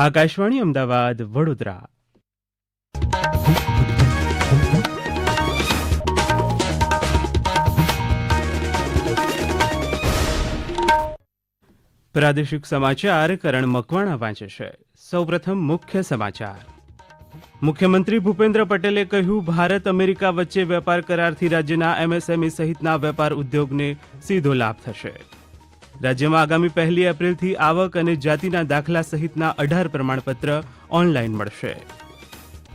આકાશવાણી અમદાવાદ, વડોદરા. પ્રાદેશિક સમાચાર કરણ મકવાણા વાંચે છે. સૌપ્રથમ મુખ્ય સમાચાર. મુખ્યમંત્રી ભૂપેન્દ્ર પટેલે કહ્યું, ભારત અમેરિકા વચ્ચે વેપાર કરારથી રાજ્યના એમએસએમઈ સહિતના વેપાર ઉદ્યોગને સીધો લાભ થશે. રાજ્યમાં આગામી પહેલી એપ્રિલથી આવક અને જાતિના દાખલા સહિતના અઢાર પ્રમાણપત્ર ઓનલાઈન મળશે.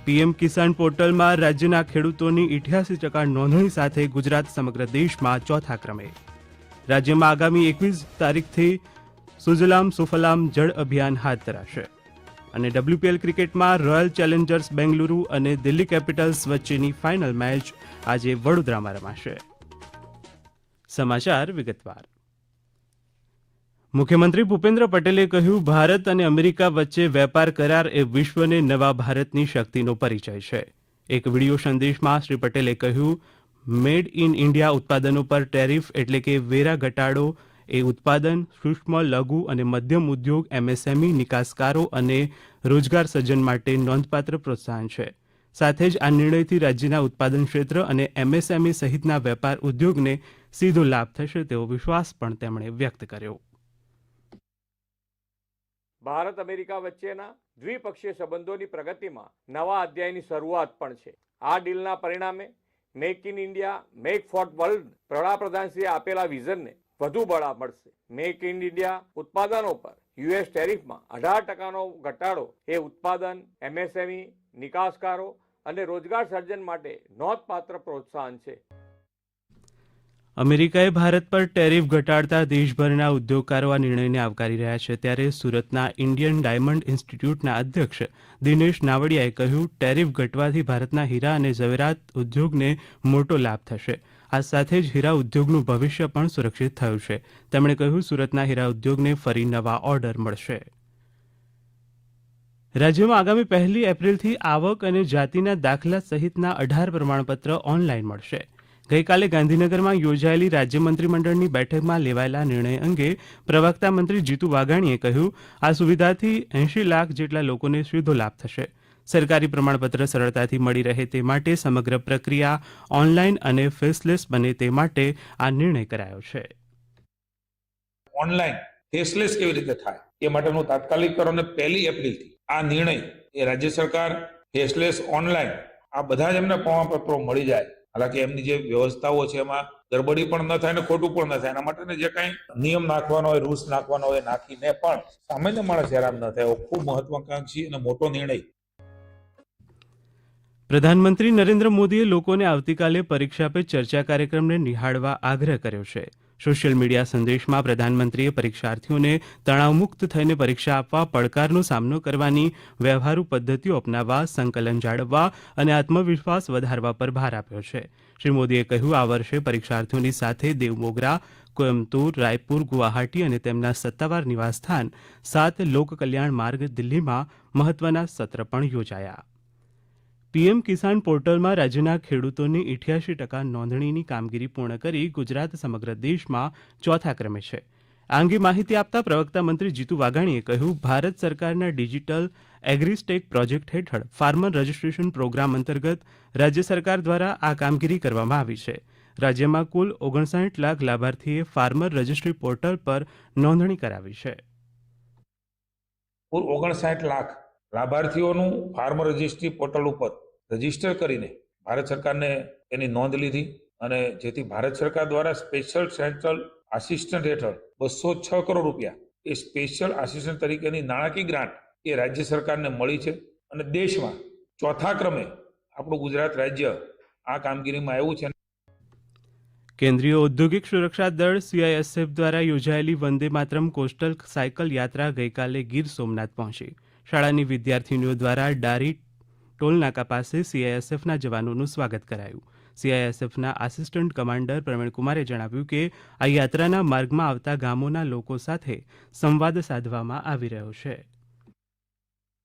પીએમ કિસાન પોર્ટલમાં રાજ્યના ખેડૂતોની ઇઠ્યાસી ટકા નોંધણી સાથે ગુજરાત સમગ્ર દેશમાં ચોથા ક્રમે. રાજ્યમાં આગામી એકવીસ તારીખથી સુજલામ સુફલામ જળ અભિયાન હાથ ધરાશે. અને ડબલ્યુપીએલ ક્રિકેટમાં રોયલ ચેલેન્જર્સ બેંગલુરુ અને દિલ્હી કેપિટલ્સ વચ્ચેની ફાઇનલ મેચ આજે વડોદરામાં રમાશે. સમાચાર વિગતવાર. મુખ્યમંત્રી ભૂપેન્દ્ર પટેલે કહ્યું, ભારત અને અમેરિકા વચ્ચે વેપાર કરાર એ વિશ્વને નવા ભારતની શક્તિનો પરિચય છે. એક વીડિયો સંદેશમાં શ્રી પટેલે કહ્યું, મેડ ઇન ઇન્ડિયા ઉત્પાદનો પર ટેરિફ એટલે કે વેરા ઘટાડો એ ઉત્પાદન, સૂક્ષ્મ, લઘુ અને મધ્યમ ઉદ્યોગ, એમએસએમઈ, નિકાસકારો અને રોજગાર સર્જન માટે નોંધપાત્ર પ્રોત્સાહન છે. સાથે જ આ નિર્ણયથી રાજ્યના ઉત્પાદન ક્ષેત્ર અને એમએસએમઈ સહિતના વેપાર ઉદ્યોગને સીધો લાભ થશે તેવો વિશ્વાસ પણ તેમણે વ્યક્ત કર્યો. ભારત અમેરિકા વચ્ચેના દ્વિપક્ષીય સંબંધોની પ્રગતિમાં નવા અધ્યાયની શરૂઆત પણ છે. આ ડીલના પરિણામે make in India, make for world વડાપ્રધાનશ્રીએ આપેલા વિઝનને વધુ બળ મળશે. મેક ઇન ઇન્ડિયા ઉત્પાદનો પર યુએસ ટેરિફમાં અઢાર ટકાનો ઘટાડો એ ઉત્પાદન, એમએસએમઈ, નિકાસકારો અને રોજગાર સર્જન માટે નોંધપાત્ર પ્રોત્સાહન છે. અમેરિકાએ ભારત પર ટેરિફ ઘટાડતા દેશભરના ઉદ્યોગકારો આ નિર્ણયને આવકારી રહ્યા છે, ત્યારે સુરતના ઇન્ડિયન ડાયમંડ ઇન્સ્ટિટ્યૂટના અધ્યક્ષ દિનેશ નાવડિયાએ કહ્યું, ટેરિફ ઘટવાથી ભારતના હીરા અને ઝવેરાત ઉદ્યોગને મોટો લાભ થશે. આ સાથે જ હીરા ઉદ્યોગનું ભવિષ્ય પણ સુરક્ષિત થયું છે. તેમણે કહ્યું, સુરતના હીરા ઉદ્યોગને ફરી નવા ઓર્ડર મળશે. રાજ્યમાં આગામી પહેલી એપ્રિલથી આવક અને જાતિના દાખલા સહિતના અઢાર પ્રમાણપત્ર ઓનલાઈન મળશે. ગઈકાલે ગાંધીનગરમાં યોજાયેલી રાજ્ય મંત્રીમંડળની બેઠકમાં લેવાયેલા નિર્ણય અંગે પ્રવક્તા મંત્રી જીતુ વાઘાણીએ કહ્યું, આ સુવિધાથી એંશી લાખ જેટલા લોકોને સીધો લાભ થશે. સરકારી પ્રમાણપત્ર સરળતાથી મળી રહે તે માટે સમગ્ર પ્રક્રિયા ઓનલાઈન અને ફેસલેસ બને તે માટે આ નિર્ણય કરાયો છે. ઓનલાઈન ફેસલેસ કેવી રીતે થાય, એ માટેનું તાત્કાલિક કરો પહેલી એપ્રિલથી. આ નિર્ણય એ રાજ્ય સરકાર ફેસલેસ ઓનલાઈન આ બધા જ એમને પ્રમાણપત્રો મળી જાય હાલાકી એમની જે વ્યવસ્થાઓ છે એમાં ગરબડી પણ ન થાય ને ખોટું પણ ન થાય. એના માટે જે કાંઈ નિયમ નાખવાનો હોય, રૂલ્સ નાખવાનો હોય નાખીને પણ સામાન્ય માણસ હેરાન ન થાય. ખૂબ મહત્વાકાંક્ષી અને મોટો નિર્ણય. પ્રધાનમંત્રી નરેન્દ્ર મોદીએ લોકોને આવતીકાલે પરીક્ષા પે ચર્ચા કાર્યક્રમને નિહાળવા આગ્રહ કર્યો છે. સોશિયલ મીડિયા સંદેશમાં પ્રધાનમંત્રીએ પરીક્ષાર્થીઓને તણાવમુક્ત થઈને પરીક્ષા આપવા, પડકારનો સામનો કરવાની વ્યવહારુ પદ્ધતિઓ અપનાવવા, સંકલન જાળવવા અને આત્મવિશ્વાસ વધારવા પર ભાર આપ્યો છે. શ્રી મોદીએ કહ્યું, આ વર્ષે પરીક્ષાર્થીઓની સાથે દેવમોગરા, કોયમ્બતુર, રાયપુર, ગુવાહાટી અને તેમના સત્તાવાર નિવાસસ્થાન સાત લોક કલ્યાણ માર્ગ દિલ્હીમાં મહત્વના સત્ર પણ યોજાયા. પીએમ કિસાન પોર્ટલમાં રાજ્યના ખેડૂતોની ઇઠ્યાસી ટકા નોંધણીની કામગીરી પૂર્ણ કરી ગુજરાત સમગ્ર દેશમાં ચોથા ક્રમે છે. આ અંગે માહિતી આપતા પ્રવક્તા મંત્રી જીતુ વાઘાણીએ કહ્યું, ભારત સરકારના ડિજિટલ એગ્રીસ્ટેક પ્રોજેક્ટ હેઠળ ફાર્મર રજિસ્ટ્રેશન પ્રોગ્રામ અંતર્ગત રાજ્ય સરકાર દ્વારા આ કામગીરી કરવામાં આવી છે. રાજ્યમાં કુલ ઓગણસાઠ લાખ લાભાર્થીએ ફાર્મર રજિસ્ટ્રી પોર્ટલ પર નોંધણી કરાવી છે. કુલ ઓગણસાઠ લાખ લાભાર્થીઓનું ફાર્મર રજિસ્ટ્રી પોર્ટલ ઉપર રજિસ્ટર કરીને ભારત સરકારને એની નોંધ લીધી અને જેથી ભારત સરકાર દ્વારા સ્પેશિયલ સેન્ટ્રલ આસિસ્ટન્ટ હેઠળ બસો છ કરોડ રૂપિયા એ સ્પેશિયલ આસિસ્ટન્ટ તરીકેની નાણાકીય ગ્રાન્ટ એ રાજ્ય સરકારને મળી છે અને દેશમાં ચોથા ક્રમે આપણું ગુજરાત રાજ્ય આ કામગીરીમાં આવ્યું છે. કેન્દ્રીય ઔદ્યોગિક સુરક્ષા દળ સીઆઈએસએફ દ્વારા યોજાયેલી વંદે માતરમ કોસ્ટલ સાયકલ યાત્રા ગઈકાલે ગીર સોમનાથ પહોંચી. શાળાની વિદ્યાર્થીનીઓ દ્વારા ડારી ટોલનાકા પાસે સીઆઈએસએફના જવાનોનું સ્વાગત કરાયું. સીઆઈએસએફના આસિસ્ટન્ટ કમાન્ડર પ્રવીણકુમારે જણાવ્યું કે, આ યાત્રાના માર્ગમાં આવતા ગામોના લોકો સાથે સંવાદ સાધવામાં આવી રહ્યો છે.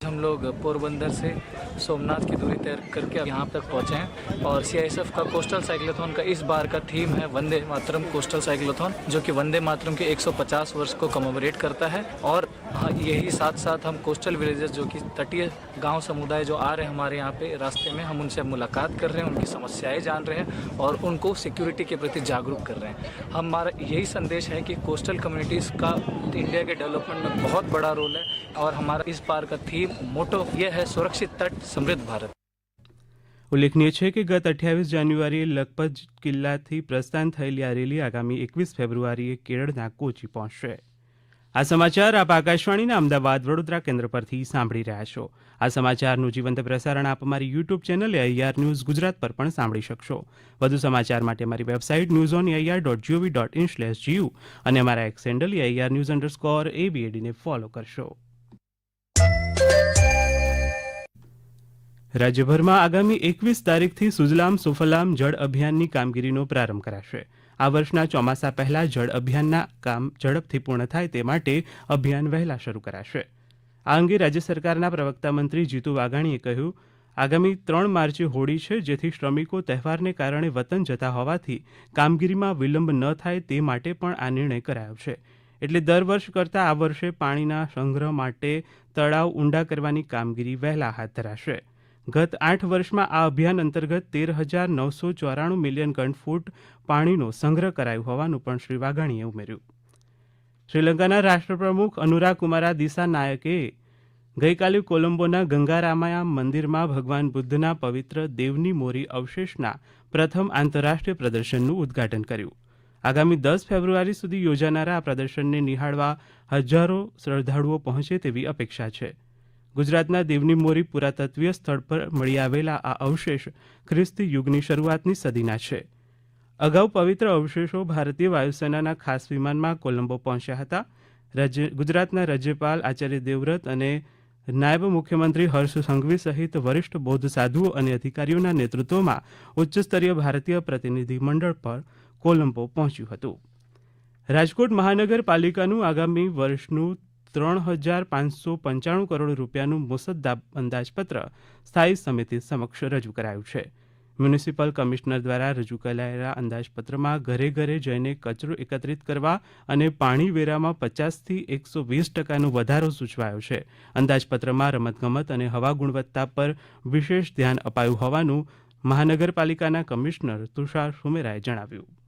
हम लोग पोरबंदर से सोमनाथ की दूरी तय करके यहाँ तक पहुँचे हैं। और सीआईएसएफ का कोस्टल साइक्लोथॉन का इस बार का थीम है वंदे मातरम कोस्टल साइक्लोथॉन जो कि वंदे मातरम के 150 वर्ष को कमोमरेट करता है। और हाँ, यही साथ साथ हम कोस्टल विलेजेस जो कि तटीय गाँव समुदाय जो आ रहे हैं हमारे यहाँ पे रास्ते में हम उनसे मुलाकात कर रहे हैं उनकी समस्याएँ जान रहे हैं और उनको सिक्योरिटी के प्रति जागरूक कर रहे हैं। हमारा यही संदेश है कि कोस्टल कम्युनिटीज़ का इंडिया के डेवलपमेंट में बहुत बड़ा रोल है और हमारा इस बार का थीम મોટો યહ હૈ સુરક્ષિત તટ, સમૃદ્ધ ભારત. ઉલ્લેખનીય છે કે ગત અઠ્યાવીસ જાન્યુઆરીએ લખપત કિલ્લાથી પ્રસ્થાન થયેલી આ રેલી આગામી એકવીસ ફેબ્રુઆરીએ કેરળના કોચી પહોંચશે. આ સમાચાર આપ આકાશવાણીના અમદાવાદ વડોદરા કેન્દ્ર પરથી સાંભળી રહ્યા છો. આ સમાચારનું જીવંત પ્રસારણ આપ અમારી YouTube channel AIR news Gujarat પર પણ સાંભળી શકશો. વધુ સમાચાર માટે અમારી website news on AIR dot GOV dot in slash GU અને અમારા X handle AIR news underscore એબીએડીને follow કરશો. રાજ્યભરમાં આગામી એકવીસ તારીખથી સુજલામ સુફલામ જળ અભિયાનની કામગીરીનો પ્રારંભ કરાશે. આ વર્ષના ચોમાસા પહેલા જળ અભિયાનના કામ ઝડપથી પૂર્ણ થાય તે માટે અભિયાન વહેલા શરૂ કરાશે. આ અંગે રાજ્ય સરકારના પ્રવક્તા મંત્રી જીતુ વાઘાણીએ કહ્યું, આગામી ત્રણ માર્ચે હોળી છે, જેથી શ્રમિકો તહેવારને કારણે વતન જતા હોવાથી કામગીરીમાં વિલંબ ન થાય તે માટે પણ આ નિર્ણય કરાયો છે. એટલે દર વર્ષ કરતાં આ વર્ષે પાણીના સંગ્રહ માટે તળાવ ઊંડા કરવાની કામગીરી વહેલા હાથ ધરાશે. ગત આઠ વર્ષમાં આ અભિયાન અંતર્ગત તેર હજાર નવસો ચોરાણું મિલિયન ઘનફૂટ પાણીનો સંગ્રહ કરાયો હોવાનું પણ શ્રી વાઘાણીએ ઉમેર્યું. શ્રીલંકાના રાષ્ટ્રપ્રમુખ અનુરાગ કુમારા દિસા નાયકે ગઈકાલે કોલંબોના ગંગારામાયા મંદિરમાં ભગવાન બુદ્ધના પવિત્ર દેવની મોરી અવશેષના પ્રથમ આંતરરાષ્ટ્રીય પ્રદર્શનનું ઉદ્ઘાટન કર્યું. આગામી દસ ફેબ્રુઆરી સુધી યોજાનારા આ પ્રદર્શનને નિહાળવા હજારો શ્રદ્ધાળુઓ પહોંચે તેવી અપેક્ષા છે. ગુજરાતના દેવની મોરી પુરાતત્વીય સ્થળ પર મળી આવેલા આ અવશેષ ખ્રિસ્તી યુગની શરૂઆતની સદીના છે. અગાઉ પવિત્ર અવશેષો ભારતીય વાયુસેનાના ખાસ વિમાનમાં કોલંબો પહોંચ્યા હતા. ગુજરાતના રાજ્યપાલ આચાર્ય દેવવ્રત અને નાયબ મુખ્યમંત્રી હર્ષ સંઘવી સહિત વરિષ્ઠ બૌદ્ધ સાધુઓ અને અધિકારીઓના નેતૃત્વમાં ઉચ્ચસ્તરીય ભારતીય પ્રતિનિધિમંડળ પર કોલંબો પહોંચ્યું હતું. રાજકોટ મહાનગરપાલિકાનું આગામી વર્ષનું ત્રણ હજાર પાંચસો પંચાણું કરોડ રૂપિયાનું મુસદ્દા અંદાજપત્ર સ્થાયી સમિતિ સમક્ષ રજૂ કરાયું છે. મ્યુનિસિપલ કમિશનર દ્વારા રજૂ કરાયેલા અંદાજપત્રમાં ઘરે ઘરે જઈને કચરો એકત્રિત કરવા અને પાણી વેરામાં પચાસથી એકસો વીસ ટકાનો વધારો સૂચવાયો છે. અંદાજપત્રમાં રમતગમત અને હવા ગુણવત્તા પર વિશેષ ધ્યાન અપાયું હોવાનું મહાનગરપાલિકાના કમિશનર તુષાર સુમેરાએ જણાવ્યું.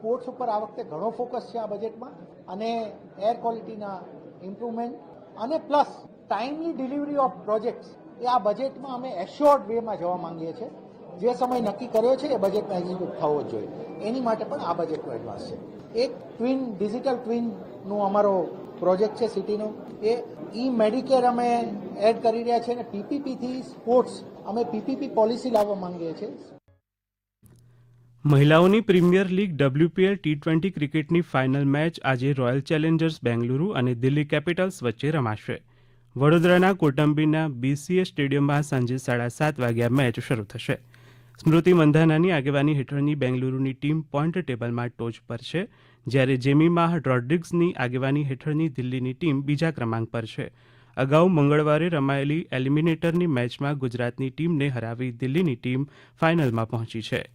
સ્પોર્ટ્સ ઉપર આ વખતે ઘણો ફોકસ છે આ બજેટમાં અને એર ક્વોલિટીના ઇમ્પ્રુવમેન્ટ અને plus timely delivery of projects એ આ બજેટમાં અમે એશ્યોર્ડ વેમાં જવા માંગીએ છીએ. જે સમય નક્કી કર્યો છે એ બજેટમાં એક્ઝિક્યુટ થવો જ જોઈએ. એની માટે પણ આ બજેટનો એડવાન્સ છે. એક ટ્વિન ડિજિટલ ટ્વિનનો અમારો પ્રોજેક્ટ છે સિટીનો એ ઈ મેડિકેર અમે એડ કરી રહ્યા છીએ અને પીપીપીથી સ્પોર્ટ્સ અમે પીપીપી પોલિસી લાવવા માંગીએ છીએ. મહિલાઓની premier league WPL T twenty ક્રિકેટની ફાઇનલ મેચ આજે રોયલ ચેલેન્જર્સ બેંગલુરુ અને દિલ્હી કેપિટલ્સ વચ્ચે રમાશે. વડોદરાના કોટંબીના બીસીએ સ્ટેડિયમમાં સાંજે સાડા સાત વાગ્યા મેચ શરૂ થશે. સ્મૃતિ મંધાનાની આગેવાની હેઠળની બેંગલુરુની ટીમ પોઈન્ટ ટેબલમાં ટોચ પર છે, જ્યારે જેમીમાં રોડ્રિગ્સની આગેવાની હેઠળની દિલ્હીની ટીમ બીજા ક્રમાંક પર છે. અગાઉ મંગળવારે રમાયેલી એલિમિનેટરની મેચમાં ગુજરાતની ટીમને હરાવી દિલ્હીની ટીમ ફાઇનલમાં પહોંચી છે.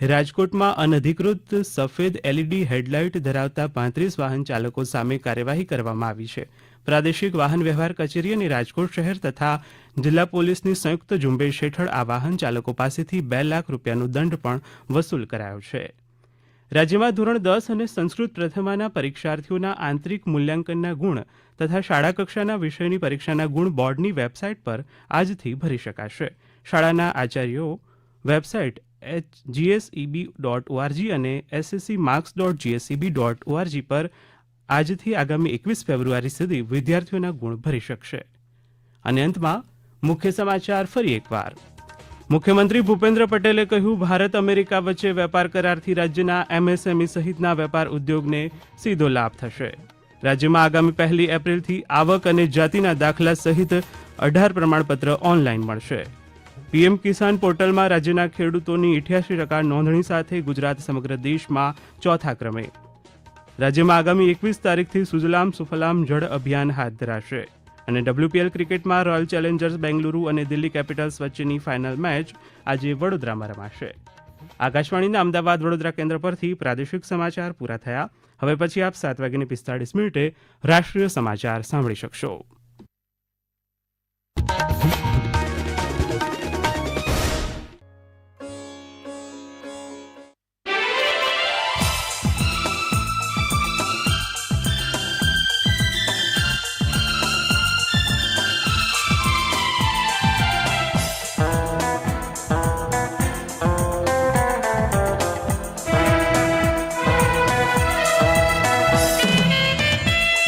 રાજકોટમાં અનધિકૃત સફેદ એલઈડી હેડલાઇટ ધરાવતા પાંત્રીસ વાહન ચાલકો સામે કાર્યવાહી કરવામાં આવી છે. પ્રાદેશિક વાહન વ્યવહાર કચેરી અને રાજકોટ શહેર તથા જિલ્લા પોલીસની સંયુક્ત ઝુંબેશ હેઠળ આ વાહન ચાલકો પાસેથી બે લાખ રૂપિયાનો દંડ પણ વસૂલ કરાયો છે. રાજ્યમાં ધોરણ દસ અને સંસ્કૃત પ્રથમાના પરીક્ષાર્થીઓના આંતરિક મૂલ્યાંકનના ગુણ તથા શાળા કક્ષાના વિષયની પરીક્ષાના ગુણ બોર્ડની વેબસાઇટ પર આજથી ભરી શકાશે. શાળાના આચાર્યો website H GSEB dot ORG અને SSC marks dot GSEB dot ORG પર આજથી આગામી એકવીસ ફેબ્રુઆરી સુધી વિદ્યાર્થીઓના ગુણ ભરી શકશે. અને અંતમાં મુખ્ય સમાચાર ફરી એકવાર. મુખ્યમંત્રી ભૂપેન્દ્ર પટેલે કહ્યું, ભારત અમેરિકા વચ્ચે વેપાર કરારથી રાજ્યના એમએસએમઈ સહિતના વેપાર ઉદ્યોગને સીધો લાભ થશે. રાજ્યમાં આગામી પહેલી એપ્રિલથી આવક અને જાતિના દાખલા સહિત અઢાર પ્રમાણપત્ર ઓનલાઈન મળશે. પીએમ કિસાન પોર્ટલમાં રાજ્યના ખેડૂતોની ઇઠ્યાસી ટકા નોંધણી સાથે ગુજરાત સમગ્ર દેશમાં ચોથા ક્રમે. રાજ્યમાં આગામી એકવીસ તારીખથી સુજલામ સુફલામ જળ અભિયાન હાથ ધરાશે. અને ડબ્લ્યુપીએલ ક્રિકેટમાં રોયલ ચેલેન્જર્સ બેંગલુરુ અને દિલ્હી કેપિટલ્સ વચ્ચેની ફાઇનલ મેચ આજે વડોદરામાં રમાશે. આકાશવાણીના અમદાવાદ વડોદરા કેન્દ્ર પરથી પ્રાદેશિક સમાચાર પૂરા થયા. હવે પછી આપ સાત વાગ્યાની પિસ્તાળીસ મિનિટે રાષ્ટ્રીય સમાચાર સાંભળી શકશો.